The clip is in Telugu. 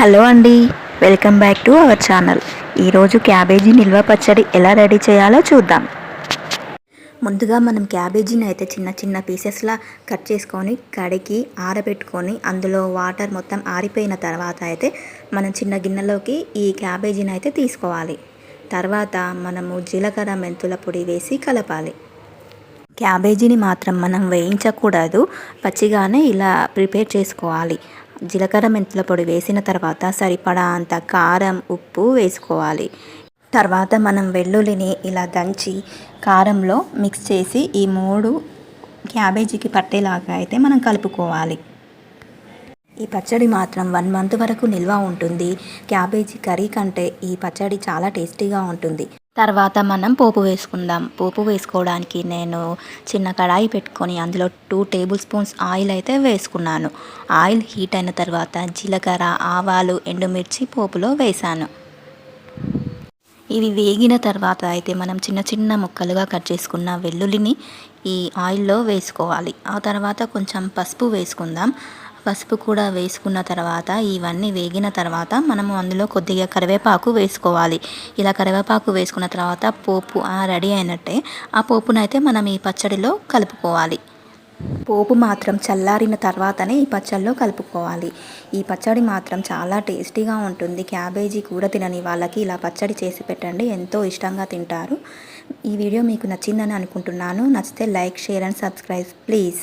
హలో అండి welcome back to our channel. ఈరోజు క్యాబేజీ నిల్వ పచ్చడి ఎలా రెడీ చేయాలో చూద్దాం. ముందుగా మనం క్యాబేజీని అయితే చిన్న చిన్న పీసెస్లా కట్ చేసుకొని కడిగి ఆరబెట్టుకొని అందులో వాటర్ మొత్తం ఆరిపోయిన తర్వాత అయితే మనం చిన్న గిన్నెలోకి ఈ క్యాబేజీని అయితే తీసుకోవాలి. తర్వాత మనము జీలకర్ర మెంతుల పొడి వేసి కలపాలి. క్యాబేజీని మాత్రం మనం వేయించకూడదు పచ్చిగానే ఇలా ప్రిపేర్ చేసుకోవాలి. జీలకర్ర మెంతుల పొడి వేసిన తర్వాత సరిపడా అంత కారం ఉప్పు వేసుకోవాలి. తర్వాత మనం వెల్లుల్లిని ఇలా దంచి కారంలో మిక్స్ చేసి ఈ మూడు క్యాబేజీకి పట్టేలాగా అయితే మనం కలుపుకోవాలి. ఈ పచ్చడి మాత్రం వన్ మంత్ వరకు నిల్వ ఉంటుంది. క్యాబేజీ కర్రీ కంటే ఈ పచ్చడి చాలా టేస్టీగా ఉంటుంది. తర్వాత మనం పోపు వేసుకుందాం. పోపు వేసుకోవడానికి నేను చిన్న కడాయి పెట్టుకొని అందులో టూ టేబుల్ స్పూన్స్ ఆయిల్ అయితే వేసుకున్నాను. ఆయిల్ హీట్ అయిన తర్వాత జీలకర్ర ఆవాలు ఎండుమిర్చి పోపులో వేశాను ఇవి వేగిన తర్వాత అయితే మనం చిన్న చిన్న ముక్కలుగా కట్ చేసుకున్న వెల్లుల్లిని ఈ ఆయిల్లో వేసుకోవాలి. ఆ తర్వాత కొంచెం పసుపు వేసుకుందాం. పసుపు కూడా వేసుకున్న తర్వాత ఇవన్నీ వేగిన తర్వాత మనము అందులో కొద్దిగా కరివేపాకు వేసుకోవాలి. ఇలా కరివేపాకు వేసుకున్న తర్వాత పోపు రెడీ అయినట్టే ఆ పోపునైతే మనం ఈ పచ్చడిలో కలుపుకోవాలి. పోపు మాత్రం చల్లారిన తర్వాతనే ఈ పచ్చడిలో కలుపుకోవాలి. ఈ పచ్చడి మాత్రం చాలా టేస్టీగా ఉంటుంది. క్యాబేజీ కూర తినని వాళ్ళకి ఇలా పచ్చడి చేసి పెట్టండి. ఎంతో ఇష్టంగా తింటారు. ఈ వీడియో మీకు నచ్చిందని అనుకుంటున్నాను. నచ్చితే like share and subscribe please.